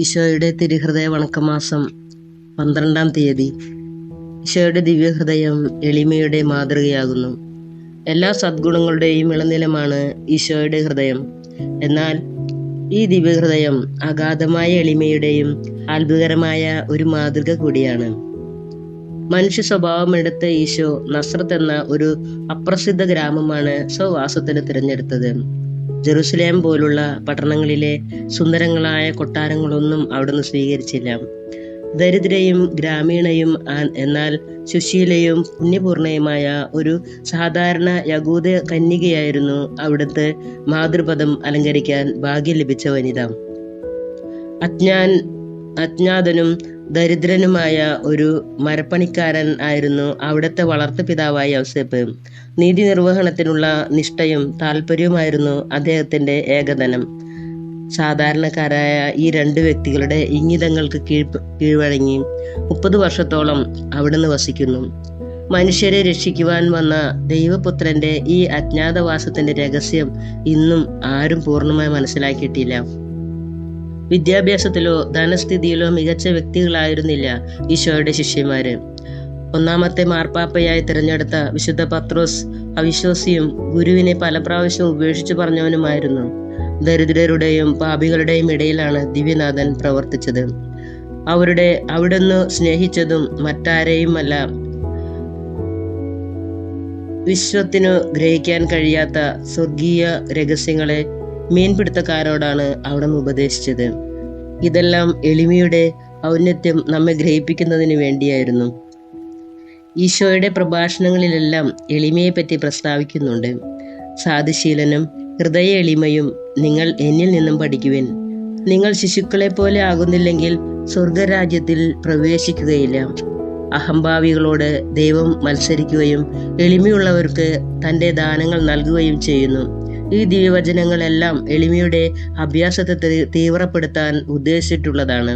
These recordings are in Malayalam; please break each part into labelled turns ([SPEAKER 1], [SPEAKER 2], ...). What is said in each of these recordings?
[SPEAKER 1] ഈശോയുടെ തിരുഹൃദയ വണക്കമാസം പന്ത്രണ്ടാം തീയതി. ഈശോയുടെ ദിവ്യഹൃദയം എളിമയുടെ മാതൃകയാകുന്നു. എല്ലാ സദ്ഗുണങ്ങളുടെയും ഇളനിലമാണ് ഈശോയുടെ ഹൃദയം. എന്നാൽ ഈ ദിവ്യഹൃദയം അഗാധമായ എളിമയുടെയും അത്ഭുതകരമായ ഒരു മാതൃക കൂടിയാണ്. മനുഷ്യ സ്വഭാവമെടുത്ത ഈശോ നസ്രത്ത് എന്ന ഒരു അപ്രസിദ്ധ ഗ്രാമമാണ് സ്വവാസത്തിന് തിരഞ്ഞെടുത്തത്. ജെറുസലേം പോലുള്ള പട്ടണങ്ങളിലെ സുന്ദരങ്ങളായ കൊട്ടാരങ്ങളൊന്നും അവിടുന്ന് സ്വീകരിച്ചില്ല. ദരിദ്രയും ഗ്രാമീണയും എന്നാൽ സുശീലയും പുണ്യപൂർണയുമായ ഒരു സാധാരണ യകൂദ കന്യകയായിരുന്നു അവിടുത്തെ മാതൃപദം അലങ്കരിക്കാൻ ഭാഗ്യം ലഭിച്ച വനിത അജ്ഞാൻ അജ്ഞാതനും ദരിദ്രനുമായ ഒരു മരപ്പണിക്കാരൻ ആയിരുന്നു അവിടുത്തെ വളർത്തു പിതാവായ ഔസേപ്പ് നീതി നിർവഹണത്തിനുള്ള നിഷ്ഠയും താല്പര്യവുമായിരുന്നു അദ്ദേഹത്തിന്റെ ഏകധനം. സാധാരണക്കാരായ ഈ രണ്ട് വ്യക്തികളുടെ ഇംഗിതങ്ങൾക്ക് കീഴ് കീഴ്വഴങ്ങി മുപ്പത് വർഷത്തോളം അവിടുന്ന് വസിക്കുന്നു. മനുഷ്യരെ രക്ഷിക്കുവാൻ വന്ന ദൈവപുത്രന്റെ ഈ അജ്ഞാതവാസത്തിന്റെ രഹസ്യം ഇന്നും ആരും പൂർണമായി മനസ്സിലാക്കിയിട്ടില്ല. വിദ്യാഭ്യാസത്തിലോ ധനസ്ഥിതിയിലോ മികച്ച വ്യക്തികളായിരുന്നില്ല ഈശോയുടെ ശിഷ്യന്മാര്. ഒന്നാമത്തെ മാർപ്പാപ്പയായി തിരഞ്ഞെടുത്ത വിശുദ്ധ പത്രോസ് അവിശ്വാസിയും ഗുരുവിനെ പല പ്രാവശ്യം ഉപേക്ഷിച്ചു പറഞ്ഞവനുമായിരുന്നു. ദരിദ്രരുടെയും പാപികളുടെയും ഇടയിലാണ് ദിവ്യനാഥൻ പ്രവർത്തിച്ചത്. അവരുടെ അവിടുന്ന് സ്നേഹിച്ചതും മറ്റാരെയുമല്ല. വിശ്വത്തിനു ഗ്രഹിക്കാൻ കഴിയാത്ത സ്വർഗീയ രഹസ്യങ്ങളെ മീൻപിടുത്തക്കാരോടാണ് അവിടുന്ന് ഉപദേശിച്ചത്. ഇതെല്ലാം എളിമയുടെ ഔന്നത്യം നമ്മെ ഗ്രഹിപ്പിക്കുന്നതിന് വേണ്ടിയായിരുന്നു. ഈശോയുടെ പ്രഭാഷണങ്ങളിലെല്ലാം എളിമയെപ്പറ്റി പ്രസ്താവിക്കുന്നുണ്ട്. സാധുശീലനും ഹൃദയ എളിമയും നിങ്ങൾ എന്നിൽ നിന്നും പഠിക്കുവിൻ. നിങ്ങൾ ശിശുക്കളെ പോലെ ആകുന്നില്ലെങ്കിൽ സ്വർഗരാജ്യത്തിൽ പ്രവേശിക്കുകയില്ല. അഹംഭാവികളോട് ദൈവം മത്സരിക്കുകയും എളിമയുള്ളവർക്ക് തന്റെ ദാനങ്ങൾ നൽകുകയും ചെയ്യുന്നു. ഈ ദിവചനങ്ങളെല്ലാം എളിമയുടെ അഭ്യാസത്തെ തീവ്രപ്പെടുത്താൻ ഉദ്ദേശിച്ചിട്ടുള്ളതാണ്.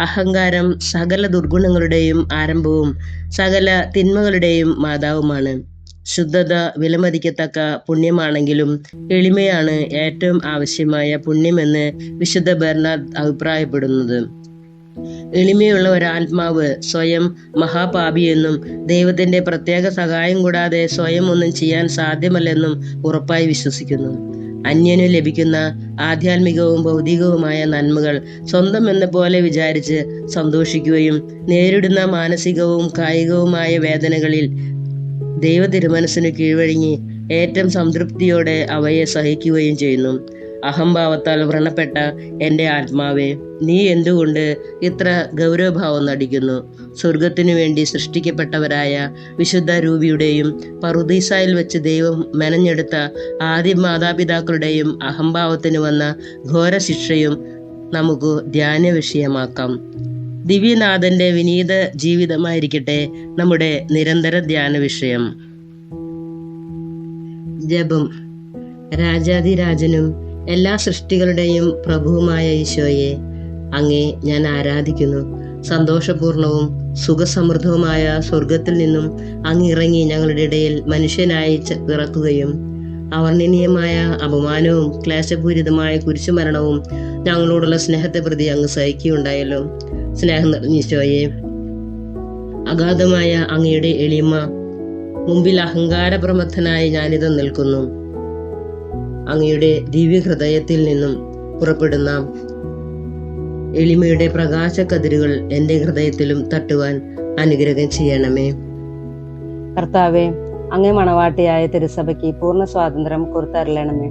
[SPEAKER 1] അഹങ്കാരം സകല ദുർഗുണങ്ങളുടെയും ആരംഭവും സകല തിന്മകളുടെയും മാതാവുമാണ്. ശുദ്ധത വിലമതിക്കത്തക്ക പുണ്യമാണെങ്കിലും എളിമയാണ് ഏറ്റവും ആവശ്യമായ പുണ്യമെന്ന് വിശുദ്ധ ബെർണാദ് അഭിപ്രായപ്പെടുന്നത്. എളിമയുള്ള ഒരാത്മാവ് സ്വയം മഹാപാപിയെന്നും ദൈവത്തിന്റെ പ്രത്യേക സഹായം കൂടാതെ സ്വയം ഒന്നും ചെയ്യാൻ സാധ്യമല്ലെന്നും ഉറപ്പായി വിശ്വസിക്കുന്നു. അന്യനു ലഭിക്കുന്ന ആധ്യാത്മികവും ഭൗതികവുമായ നന്മകൾ സ്വന്തം എന്ന പോലെ വിചാരിച്ച് സന്തോഷിക്കുകയും നേരിടുന്ന മാനസികവും കായികവുമായ വേദനകളിൽ ദൈവ തിരുമനസ്സിന് കീഴ്വഴങ്ങി ഏറ്റവും സംതൃപ്തിയോടെ അവയെ സഹിക്കുകയും ചെയ്യുന്നു. അഹംഭാവത്താൽ വ്രണപ്പെട്ട എന്റെ ആത്മാവെ നീ എന്തുകൊണ്ട് ഇത്ര ഗൗരവഭാവം നടിക്കുന്നു? സ്വർഗത്തിനു വേണ്ടി സൃഷ്ടിക്കപ്പെട്ടവരായ വിശുദ്ധ രൂപിയുടെയും പറുദീസായിൽ വെച്ച് ദൈവം മെനഞ്ഞെടുത്ത ആദ്യ മാതാപിതാക്കളുടെയും അഹംഭാവത്തിന് വന്ന ഘോര ശിക്ഷയും നമുക്ക് ധ്യാന വിഷയമാക്കാം ദിവ്യനാഥന്റെ വിനീത ജീവിതമായിരിക്കട്ടെ നമ്മുടെ നിരന്തര ധ്യാന വിഷയം ജപം. രാജാതിരാജനും എല്ലാ സൃഷ്ടികളുടെയും പ്രഭുവുമായ ഈശോയെ അങ്ങേ ഞാൻ ആരാധിക്കുന്നു. സന്തോഷപൂർണവും സുഖസമൃദ്ധവുമായ സ്വർഗത്തിൽ നിന്നും അങ്ങ് ഇറങ്ങി ഞങ്ങളുടെ ഇടയിൽ മനുഷ്യനായി ഇറക്കുകയും അവർണനീയമായ അപമാനവും ക്ലേശപൂരിതമായ കുരിശുമരണവും ഞങ്ങളോടുള്ള സ്നേഹത്തെ പ്രതി അങ്ങ് സഹിക്കുകയുണ്ടായല്ലോ. സ്നേഹം നിറഞ്ഞ ഈശോയെ അഗാധമായ അങ്ങയുടെ എളിമ മുമ്പിൽ അഹങ്കാരപ്രമത്തനായി ഞാനിത് നിൽക്കുന്നു. അങ്ങയുടെ ദിവ്യഹൃദയത്തിൽ നിന്നും പുറപ്പെടുന്ന എളിമയുടെ പ്രകാശക്കതിരുകൾ എന്റെ ഹൃദയത്തിലും തട്ടുവാൻ അനുഗ്രഹം ചെയ്യണമേ.
[SPEAKER 2] കർത്താവെ അങ്ങേ മണവാട്ടിയായ തിരുസഭയ്ക്ക് പൂർണ സ്വാതന്ത്ര്യം കൊടുത്തരലണമേ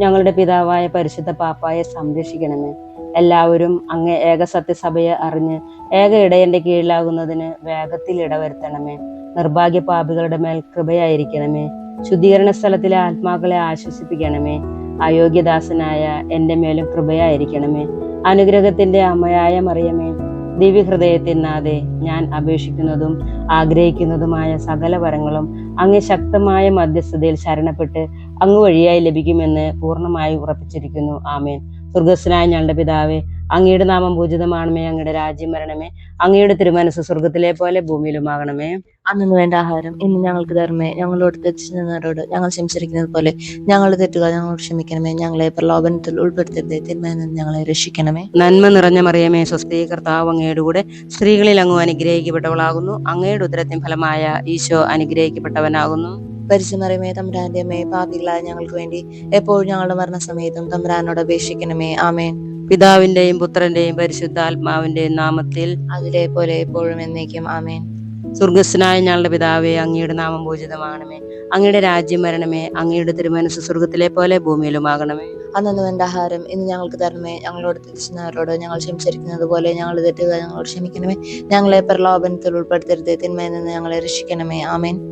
[SPEAKER 2] ഞങ്ങളുടെ പിതാവായ പരിശുദ്ധ പാപ്പായെ സംരക്ഷിക്കണമേ. എല്ലാവരും അങ്ങേ ഏക സത്യസഭയെ അറിഞ്ഞ് ഏക ഇടയന്റെ കീഴിലാകുന്നതിന് വേഗത്തിൽ ഇടവരുത്തണമേ. നിർഭാഗ്യ പാപികളുടെ മേൽ കൃപയായിരിക്കണമേ. ശുദ്ധീകരണ സ്ഥലത്തിലെ ആത്മാക്കളെ ആശ്വസിപ്പിക്കണമേ. അയോഗ്യദാസനായ എന്റെ മേലും കൃപയായിരിക്കണമേ. അനുഗ്രഹത്തിന്റെ അമ്മയായ മറിയമേ ദിവ്യഹൃദയത്തിനാതെ ഞാൻ അപേക്ഷിക്കുന്നതും ആഗ്രഹിക്കുന്നതുമായ സകല വരങ്ങളും അങ്ങ് ശക്തമായ മധ്യസ്ഥതയിൽ ശരണപ്പെട്ട് അങ്ങ് വഴിയായി ലഭിക്കുമെന്ന് പൂർണമായി ഉറപ്പിച്ചിരിക്കുന്നു. ആമേൻ. സ്വർഗസ്വനായ ഞങ്ങളുടെ പിതാവേ അങ്ങയുടെ നാമം പൂജിതമാണമേ അങ്ങയുടെ രാജ്യം വരണമേ അങ്ങയുടെ തിരുമനസ് സ്വർഗത്തിലെ പോലെ ഭൂമിയിലുമാകണമേ.
[SPEAKER 3] അന്നു വേണ്ട ആഹാരം ഇന്ന് ഞങ്ങൾക്ക് തരണമേ ഞങ്ങളോട് തെറ്റിച്ചവരോട് ഞങ്ങൾ ക്ഷമിച്ചിരിക്കുന്നത് പോലെ ഞങ്ങളുടെ തെറ്റുകൾ ഞങ്ങളോട് ക്ഷമിക്കണമേ ഞങ്ങളെ പ്രലോഭനത്തിൽ ഉൾപ്പെടുത്തരുത് തിന്മയിൽ നിന്ന് ഞങ്ങളെ രക്ഷിക്കണമേ.
[SPEAKER 2] നന്മ നിറഞ്ഞ മറിയമേ സ്വസ്തി കർത്താവ് അങ്ങയുടെ കൂടെ സ്ത്രീകളിൽ അങ്ങ് അനുഗ്രഹിക്കപ്പെട്ടവളാകുന്നു. അങ്ങയുടെ ഉദരത്തിൻ ഫലമായ ഈശോ അനുഗ്രഹിക്കപ്പെട്ടവനാകുന്നു.
[SPEAKER 3] പരിശുമറിയമേ തമ്പുരാന്റെ അമ്മേ പാപികളായ ഞങ്ങൾക്ക് വേണ്ടി എപ്പോഴും ഞങ്ങളുടെ മരണസമയത്തും തമ്പുരാനോട് അപേക്ഷിക്കണമേ. ആമേൻ.
[SPEAKER 2] പിതാവിന്റെയും പുത്രന്റെയും പരിശുദ്ധാത്മാവിന്റെയും നാമത്തിൽ
[SPEAKER 3] അതിലെ പോലെ എപ്പോഴും എന്നേക്കും. ആമേൻ.
[SPEAKER 2] സ്വർഗസ്നായ ഞങ്ങളുടെ പിതാവേ അങ്ങയുടെ നാമം പൂജിതമാകണമേ അങ്ങയുടെ രാജ്യം വരണമേ. അങ്ങയുടെ തിരുമനസ് സ്വർഗത്തിലെ പോലെ ഭൂമിയിലുമാകണമേ.
[SPEAKER 3] അന്നു വേണ്ട ആഹാരം ഇന്ന് ഞങ്ങൾക്ക് തരണമേ. ഞങ്ങളോട് തിരിച്ചുന്നവരോട് ഞങ്ങൾ ക്ഷമിച്ചിരിക്കുന്നത് പോലെ ഞങ്ങൾ തെറ്റുകൾ ഞങ്ങളോട് ക്ഷമിക്കണമേ. ഞങ്ങളെ പ്രലോഭനത്തിൽ ഉൾപ്പെടുത്തരുത്. തിന്മയിൽ നിന്ന് ഞങ്ങളെ രക്ഷിക്കണമേ. ആമേൻ.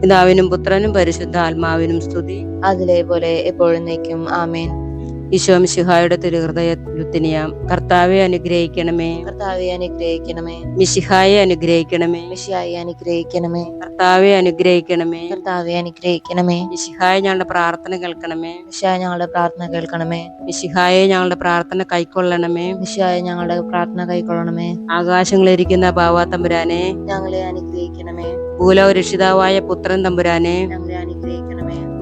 [SPEAKER 2] പിതാവിനും പുത്രനും പരിശുദ്ധ ആത്മാവിനും സ്തുതി.
[SPEAKER 3] അതിലെ പോലെ എപ്പോഴും നയിക്കും ആമേൻ.
[SPEAKER 2] ഈശോ മിശിഹായുടെ തിരുഹൃദയത്തിനിയാം കർത്താവെ അനുഗ്രഹിക്കണമേ.
[SPEAKER 3] കർത്താവെ അനുഗ്രഹിക്കണമേ.
[SPEAKER 2] മിശിഹായെ അനുഗ്രഹിക്കണമേ.
[SPEAKER 3] മിശിഹായെ അനുഗ്രഹിക്കണമേ.
[SPEAKER 2] കർത്താവെ അനുഗ്രഹിക്കണമേ.
[SPEAKER 3] കർത്താവെ അനുഗ്രഹിക്കണമേ.
[SPEAKER 2] മിശിഹായ ഞങ്ങളുടെ പ്രാർത്ഥന കേൾക്കണമേ.
[SPEAKER 3] മിശിഹായ ഞങ്ങളുടെ പ്രാർത്ഥന കേൾക്കണമേ.
[SPEAKER 2] മിശിഹായെ ഞങ്ങളുടെ പ്രാർത്ഥന കൈക്കൊള്ളണമേ.
[SPEAKER 3] മിശിഹായ ഞങ്ങളുടെ പ്രാർത്ഥന കൈക്കൊള്ളണമേ.
[SPEAKER 2] ആകാശങ്ങളിരിക്കുന്ന ഭാവാ തമ്പുരാനെ.
[SPEAKER 3] ഞങ്ങളെ അനുഗ്രഹിക്കണമേ.
[SPEAKER 2] ഭൂലോ രക്ഷിതാവായ പുത്രൻ തമ്പുരാനെ.
[SPEAKER 3] ഞങ്ങളെ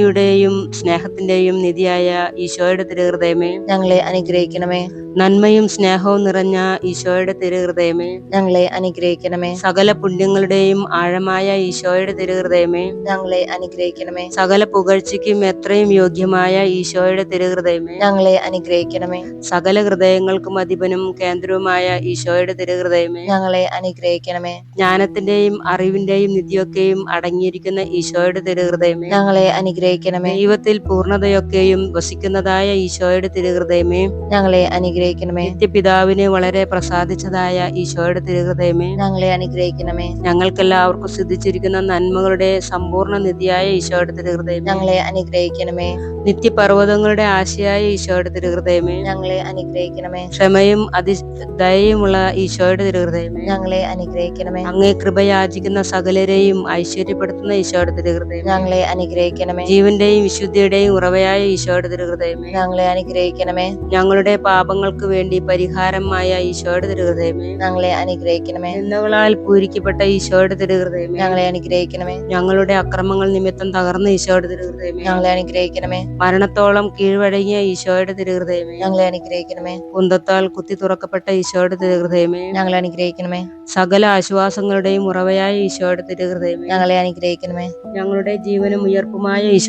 [SPEAKER 2] നീതിയുടെയും സ്നേഹത്തിന്റെയും നിധിയായ ഈശോയുടെ തിരുഹൃദയമേ.
[SPEAKER 3] ഞങ്ങളെ അനുഗ്രഹിക്കണമേ.
[SPEAKER 2] നന്മയും സ്നേഹവും നിറഞ്ഞ ഈശോയുടെ തിരുഹൃദയമേ.
[SPEAKER 3] ഞങ്ങളെ അനുഗ്രഹിക്കണമേ.
[SPEAKER 2] സകല പുണ്യങ്ങളുടെയും ആഴമായ ഈശോയുടെ തിരുഹൃദയമേ.
[SPEAKER 3] ഞങ്ങളെ അനുഗ്രഹിക്കണമേ.
[SPEAKER 2] സകല പുകഴ്ചയ്ക്കും എത്രയും യോഗ്യമായ ഈശോയുടെ തിരുഹൃദയമേ.
[SPEAKER 3] ഞങ്ങളെ അനുഗ്രഹിക്കണമേ.
[SPEAKER 2] സകല ഹൃദയങ്ങൾക്കും അധിപനും കേന്ദ്രവുമായ ഈശോയുടെ തിരുഹൃദയമേ.
[SPEAKER 3] ഞങ്ങളെ അനുഗ്രഹിക്കണമേ.
[SPEAKER 2] ജ്ഞാനത്തിന്റെയും അറിവിന്റെയും നിധിയൊക്കെയും അടങ്ങിയിരിക്കുന്ന ഈശോയുടെ തിരുഹൃദയമേ.
[SPEAKER 3] ഞങ്ങളെ അനുഗ്രഹിക്കണമേ
[SPEAKER 2] ദൈവത്തിൽ പൂർണതയൊക്കെയും വസിക്കുന്നതായ ഈശോയുടെ തിരുഹൃദയമേ
[SPEAKER 3] ഞങ്ങളെ അനുഗ്രഹിക്കണമേ.
[SPEAKER 2] നിത്യപിതാവിനെ വളരെ പ്രസാദിച്ചതായ ഈശോയുടെ തിരുഹൃദയമേ
[SPEAKER 3] ഞങ്ങളെ അനുഗ്രഹിക്കണമേ.
[SPEAKER 2] ഞങ്ങൾക്കെല്ലാവർക്കും സിദ്ധിച്ചിരിക്കുന്ന നന്മകളുടെ സമ്പൂർണ നിധിയായ ഈശോയുടെ തിരുഹൃദയം
[SPEAKER 3] ഞങ്ങളെ അനുഗ്രഹിക്കണമേ.
[SPEAKER 2] നിത്യപർവതങ്ങളുടെ ആശയായ ഈശോയുടെ തിരുഹൃദയമേ
[SPEAKER 3] ഞങ്ങളെ അനുഗ്രഹിക്കണമേ.
[SPEAKER 2] ക്ഷമയും അതി ദയയുമുള്ള ഈശോയുടെ തിരുഹൃദയമേ
[SPEAKER 3] ഞങ്ങളെ അനുഗ്രഹിക്കണമേ.
[SPEAKER 2] അങ്ങേ കൃപയാചിക്കുന്ന സകലരെയും ഐശ്വര്യപ്പെടുത്തുന്ന ഈശോയുടെ തിരുഹൃദയം
[SPEAKER 3] ഞങ്ങളെ അനുഗ്രഹിക്കണമേ.
[SPEAKER 2] ജീവന്റെയും വിശുദ്ധിയുടെയും ഉറവയായ ഈശോയുടെ തിരുഹൃദയമേ.
[SPEAKER 3] ഞങ്ങളെ അനുഗ്രഹിക്കണമേ.
[SPEAKER 2] ഞങ്ങളുടെ പാപങ്ങൾക്ക് വേണ്ടി പരിഹാരമായ ഈശോയുടെ തിരുഹൃദയമേ.
[SPEAKER 3] ഞങ്ങളെ അനുഗ്രഹിക്കണമേ.
[SPEAKER 2] നിന്നുകളാൽ പൂരിക്കപ്പെട്ട ഈശോയുടെ തിരുഹൃദയമേ.
[SPEAKER 3] ഞങ്ങളെ അനുഗ്രഹിക്കണമേ.
[SPEAKER 2] ഞങ്ങളുടെ അക്രമങ്ങൾ നിമിത്തം തകർന്ന ഈശോയുടെ തിരുഹൃദയമേ.
[SPEAKER 3] ഞങ്ങളെ അനുഗ്രഹിക്കണമേ.
[SPEAKER 2] മരണത്തോളം കീഴ്വഴങ്ങിയ ഈശോയുടെ തിരുഹൃദയമേ.
[SPEAKER 3] ഞങ്ങളെ അനുഗ്രഹിക്കണമേ.
[SPEAKER 2] കുന്തത്താൽ കുത്തി തുറക്കപ്പെട്ട ഈശോയുടെ തിരുഹൃദയമേ.
[SPEAKER 3] ഞങ്ങളെ അനുഗ്രഹിക്കണമേ.
[SPEAKER 2] സകല ആശ്വാസങ്ങളുടെയും ഉറവയായ ഈശോയുടെ തിരുഹൃദയമേ.
[SPEAKER 3] ഞങ്ങളെ അനുഗ്രഹിക്കണമേ.
[SPEAKER 2] ഞങ്ങളുടെ ജീവനും ഉയർപ്പുമായ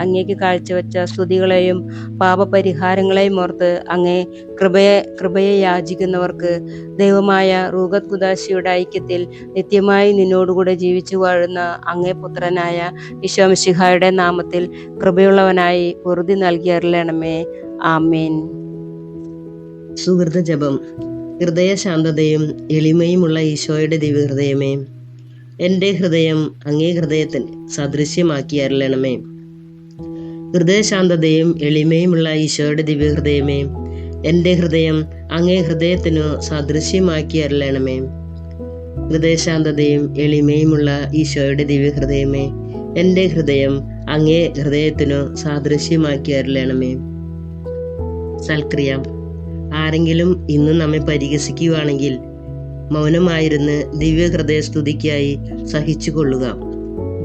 [SPEAKER 2] അങ്ങേക്ക് കാഴ്ചവെച്ച സ്തുതികളെയും പാപപരിഹാരങ്ങളെയും ഓർത്ത് അങ്ങേ കൃപയെ കൃപയെ യാചിക്കുന്നവർക്ക് ദൈവമായ റൂഗത് കുദാശിയുടെ ഐക്യത്തിൽ നിത്യമായി നിന്നോടുകൂടെ ജീവിച്ചു വാഴുന്ന അങ്ങേ പുത്രനായ ഈശോമിശിഹായുടെ നാമത്തിൽ കൃപയുള്ളവനായി ഉറുതി നൽകി അരുളണമേ. ആമേൻ.
[SPEAKER 1] സുഹൃത ജപം. ഹൃദയശാന്തതയും എളിമയുമുള്ള ഈശോയുടെ ദിവ്യഹൃദയമേ. എന്റെ ഹൃദയം അങ്ങേ ഹൃദയത്തിന് സദൃശ്യമാക്കി അരളണമേ. ഹൃദയശാന്തതയും എളിമയുമുള്ള ഈശോയുടെ ദിവ്യഹൃദയമേ എന്റെ ഹൃദയം അങ്ങേ ഹൃദയത്തിനു സദൃശ്യമാക്കി അരളണമേ. ഹൃദയശാന്തതയും എളിമയുമുള്ള ഈശോയുടെ ദിവ്യഹൃദയമേ എന്റെ ഹൃദയം അങ്ങേ ഹൃദയത്തിനു സാദൃശ്യമാക്കി അരളണമേ. സൽക്രിയ ആരെങ്കിലും ഇന്ന് നമ്മെ പരിഹസിക്കുകയാണെങ്കിൽ മൗനമായിരുന്ന് ദിവ്യഹൃദയ സ്തുതിക്കായി സഹിച്ചു കൊള്ളുക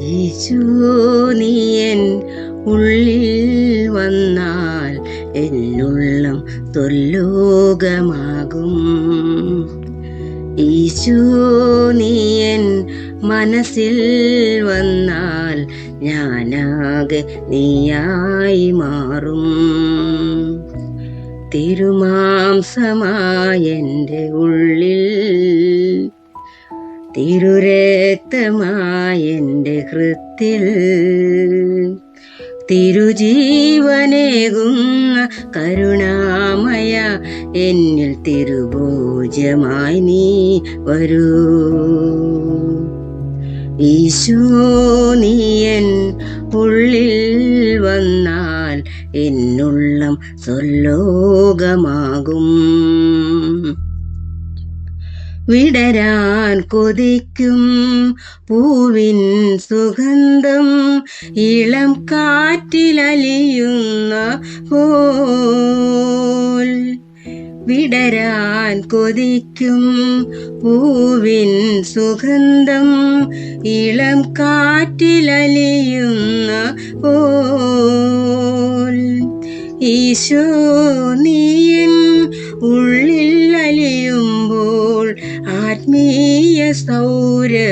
[SPEAKER 2] ഈശോ നീയൻ ഉള്ളിൽ വന്നാൽ എന്നുള്ളം തൊല്ലോകമാകും. ഈശോ നീയൻ മനസ്സിൽ വന്നാൽ ഞാനാകെ നീയായി മാറും. തിരുമാംസമായെന്റെ ഉള്ളിൽ തിരുരക്തമായെന്റെ ഹൃത്തിൽ തിരുജീവനേകുന്ന കരുണാമയ എന്നിൽ തിരുഭോജമായി നീ വരൂ. ഈശോനിയൻ ഉള്ളിൽ വന്നാൽ എന്നുള്ളം സ്വലോകമാകും വിടരാൻ കൊതിക്കും പൂവിൻ സുഗന്ധം ഇളം കാറ്റിലലിയുന്ന വിടരാൻ കൊതിക്കും പൂവിൻ സുഗന്ധം ഇളം കാറ്റിലലിയുന്ന ഈശോ നീയൻ ഉള്ളിൽ ആത്മീയ സൗരഭ്യമൊഴുകും.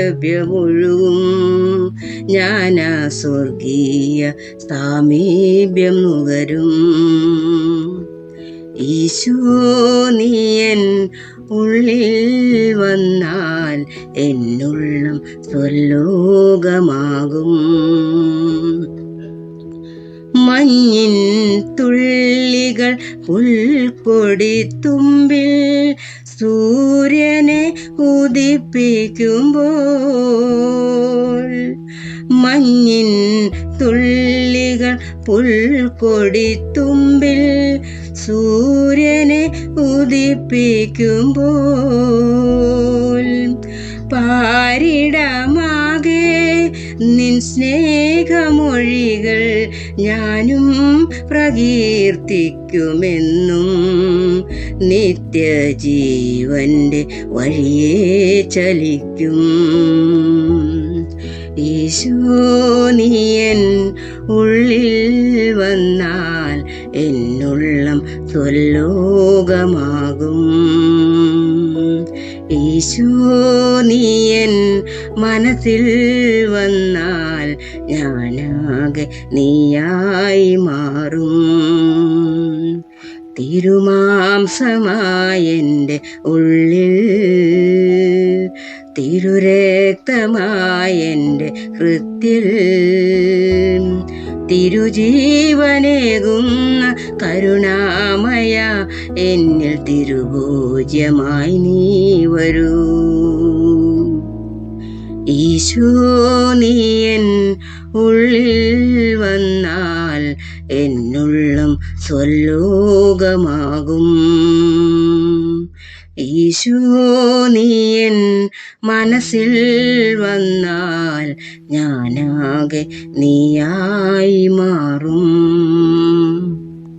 [SPEAKER 2] ഞാനാ സ്വർഗീയ സാമീപ്യം നുകരും. ഈശോ ഉള്ളിൽ വന്നാൽ എന്നുള്ളം സ്വലോകമാകും മഞ്ഞിൻ തുള്ളികൾ പുൽക്കൊടിത്തുമ്പിൽ സൂര്യനെ ഉദിപ്പിക്കുമ്പോൾ മഞ്ഞിൻ തുള്ളികൾ പുൽക്കൊടിത്തുമ്പിൽ സൂര്യനെ ഉദിപ്പിക്കുമ്പോൾ പാരിടമാകെ നിൻ സ്നേഹമൊഴികൾ ഞാനും പ്രകീർത്തിക്കുമെന്നും നിത്യജീവന്റെ വഴിയെ ചലിക്കും. ീശോനിയൻ നീയൻ ഉള്ളിൽ വന്നാൽ എന്നുള്ളം സ്വല്ലോകമാകും ഈശോനിയൻ മനസ്സിൽ വന്നാൽ ഞാനാകെ നീയായി മാറും. തിരുമാംസമായെന്റെ ഉള്ളിൽ തിരുരക്തമായെന്റെ ഹൃത്തിൽ. തിരുജീവനേകുന്ന കരുണാമയ എന്നിൽ തിരുപൂജ്യമായി നീ വരൂ. ഈശോ നീയൻ ഉള്ളിൽ വന്നാൽ എന്നുള്ളം സ്വല്ലോകമാകും ഈശോ മനസ്സിൽ വന്നാൽ ഞാനാകെ നീയായി മാറും.